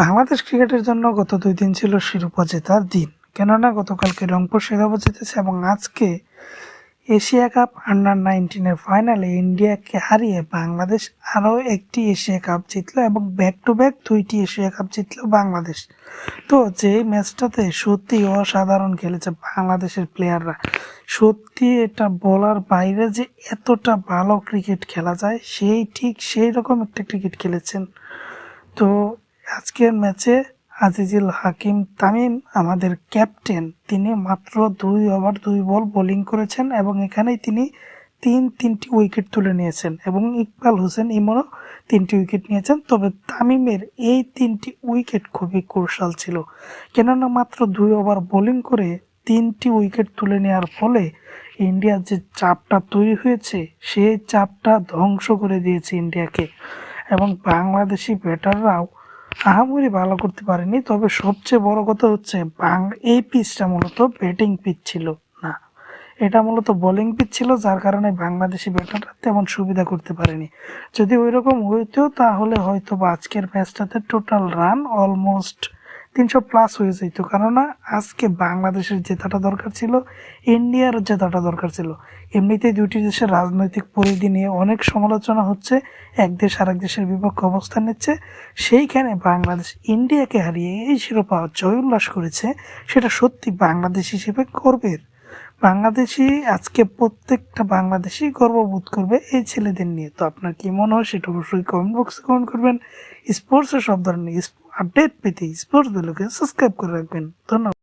বাংলাদেশ ক্রিকেটের জন্য গত দুই দিন ছিল শিরোপা জেতার দিন। কেননা গতকালকে রংপুর শিরোপা জিতেছে এবং আজকে এশিয়া কাপ আন্ডার নাইনটিনের ফাইনালে ইন্ডিয়াকে হারিয়ে বাংলাদেশ আরও একটি এশিয়া কাপ জিতলো এবং ব্যাক টু ব্যাক দুইটি এশিয়া কাপ জিতলো বাংলাদেশ। তো যে ম্যাচটাতে সত্যি অসাধারণ খেলেছে বাংলাদেশের প্লেয়াররা সত্যি এটা বলার বাইরে যে এতটা ভালো ক্রিকেট খেলা যায়, সেই ঠিক সেই রকম একটা ক্রিকেট খেলেছেন। তো আজকের ম্যাচে আজিজুল হাকিম তামিম আমাদের ক্যাপ্টেন। তিনি মাত্র দুই ওভার, দুই বল বোলিং করেছেন এবং এখানেই তিনি তিন, তিনটি উইকেট তুলে নিয়েছেন এবং ইকবাল হোসেন ইমনও তিনটি উইকেট নিয়েছেন। তবে তামিমের এই তিনটি উইকেট খুবই কৌশল ছিল। কেননা মাত্র দুই ওভার বোলিং করে তিনটি উইকেট তুলে নেওয়ার ফলে ইন্ডিয়ার যে চাপটা তৈরি হয়েছে, সেই চাপটা ধ্বংস করে দিয়েছে ইন্ডিয়াকে। এবং বাংলাদেশি ব্যাটাররাও আহামরি ভালো করতে পারেনি, তবে সবচেয়ে বড় কথা হচ্ছে এই পিচটা মূলত ব্যাটিং পিচ ছিল না। এটা মূলত বোলিং পিচ ছিল, যার কারণে বাংলাদেশি ব্যাটাররা তেমন সুবিধা করতে পারেনি। যদি ওই রকম হইতো, তাহলে হয়তো আজকের ম্যাচটাতে টোটাল রান অলমোস্ট তিনশো প্লাস হয়ে যেত কেননা, আজকে বাংলাদেশের জেতাটা দরকার ছিল, ইন্ডিয়ার জেতাটা দরকার ছিল। এমনিতেই দুটি দেশের রাজনৈতিক পরিধি নিয়ে অনেক সমালোচনা হচ্ছে, এক দেশ আরেক দেশের বিপক্ষে অবস্থান নিচ্ছে। সেইখানে বাংলাদেশ ইন্ডিয়াকে হারিয়ে এই শিরোপা জয় উল্লাস করেছে, সেটা সত্যি বাংলাদেশ হিসেবে গর্বের। বাংলাদেশি আজকে প্রত্যেকটা বাংলাদেশি গর্ববোধ করবে এই ছেলেদের নিয়ে। তো আপনার কি মনে হয় সেটা অবশ্যই কমেন্ট বক্সে কমেন্ট করবেন। স্পোর্টসের সব ধরনের আপডেট পেতে স্পোর্টস বেলুকে সাবস্ক্রাইব করে রাখবেন। ধন্যবাদ।